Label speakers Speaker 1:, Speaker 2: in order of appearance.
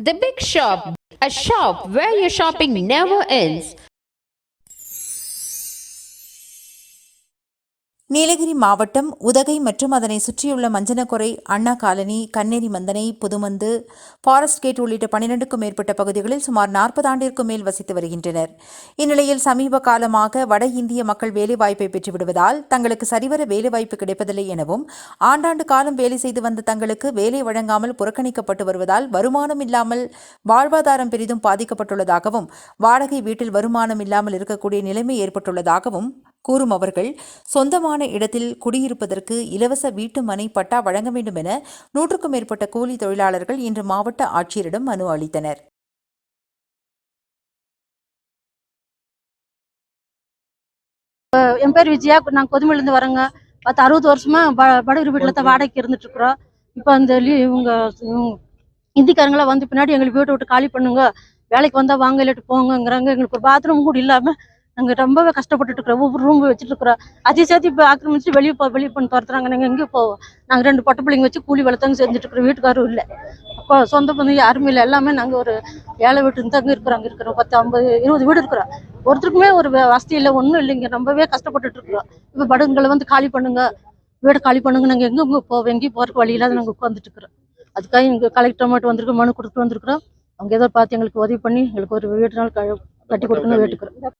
Speaker 1: The Big Shop, a shop where your shopping never ends.
Speaker 2: Nilgiri மாவட்டம் உதகை மற்றும் அதனை சுற்றியுள்ள Manjanakorai Anna colony Kanneri Manthanai Pudhumandhu forest gate உள்ளிட்ட பனிரெண்டுக்கும் மேற்பட்ட பகுதிகளில் சுமார் நாற்பது ஆண்டிற்கும் மேல் வசித்து வருகின்றனர். இந்நிலையில் சமீப காலமாக வட இந்திய மக்கள் வேலைவாய்ப்பை பெற்றுவிடுவதால் தங்களுக்கு சரிவர வேலைவாய்ப்பு கிடைப்பதில்லை எனவும் ஆண்டாண்டு காலம் வேலை செய்து வந்த தங்களுக்கு வேலை வழங்காமல் புறக்கணிக்கப்பட்டு வருவதால் வருமானம் இல்லாமல் வாழ்வாதாரம் பெரிதும் பாதிக்கப்பட்டுள்ளதாகவும் வாடகை வீட்டில் வருமானம் இல்லாமல் இருக்கக்கூடிய நிலைமை ஏற்பட்டுள்ளதாகவும் கூறும் அவர்கள் சொந்தமான இடத்தில் குடியிருப்பதற்கு இலவச வீட்டு மனை பட்டா வழங்க வேண்டும் என நூற்றுக்கும் மேற்பட்ட கூலி தொழிலாளர்கள் இன்று மாவட்ட ஆட்சியரிடம் மனு அளித்தனர்.
Speaker 3: என் பேர் விஜயா. நாங்கள் கொதுமையிலேருந்து வரோங்க. பத்து அறுபது வருஷமா ப- படுகிற வீட்டில் வாடகைக்கு இருந்துட்டு இருக்கிறோம் இப்போ அந்த இவங்க இந்திக்காரங்களாம் வந்து பின்னாடி எங்களுக்கு வீட்டை விட்டு காலி பண்ணுங்க. வேலைக்கு வந்தால் வாங்க இல்லாட்டி போங்கிறாங்க எங்களுக்கு ஒரு பாத்ரூம் கூட இல்லாமல் நாங்கள் ரொம்பவே கஷ்டப்பட்டுட்டு இருக்கிறோம். ஒவ்வொரு ரூம் வச்சுட்டு இருக்கிறோம். அதையும் சேர்த்து இப்போ ஆக்கிரமிச்சு வெளியே போ வெளியே பண்ணி துரத்துறாங்க. நாங்கள் எங்கேயும் போவோம். நாங்கள் ரெண்டு பொட்டை பிள்ளைங்க வச்சு கூலி வளர்த்தவங்க செஞ்சுட்டு இருக்கிறோம். வீட்டுக்காரும் இல்லை. அப்போ சொந்த பந்தம் யாருமே இல்லை. எல்லாமே நாங்கள் ஒரு ஏழை வீட்டு தங்க இருக்கிறோம். அங்கே இருக்கிறோம். பத்து ஐம்பது இருபது வீடு இருக்கிறோம். ஒருத்தருக்குமே ஒரு வசதி இல்லை. ஒன்றும் இல்லைங்க ரொம்பவே கஷ்டப்பட்டுட்டு இருக்கிறோம். இப்போ படுங்களை வந்து காலி பண்ணுங்க. வீடு காலி பண்ணுங்க. நாங்கள் எங்கே எங்கே போவோம். எங்கேயும் போகிறக்கு வழி இல்லாத நாங்கள் உட்காந்துட்டு இருக்கிறோம். அதுக்காக இங்கே கலெக்டர் மட்டும் வந்திருக்கோம் மனு கொடுத்துட்டு வந்திருக்கிறோம். அவங்க ஏதோ பார்த்து எங்களுக்கு உதவி பண்ணி எங்களுக்கு ஒரு வீடு நாள் க- கட்டி கொடுக்கணும் வேட்டுக்கிறோம்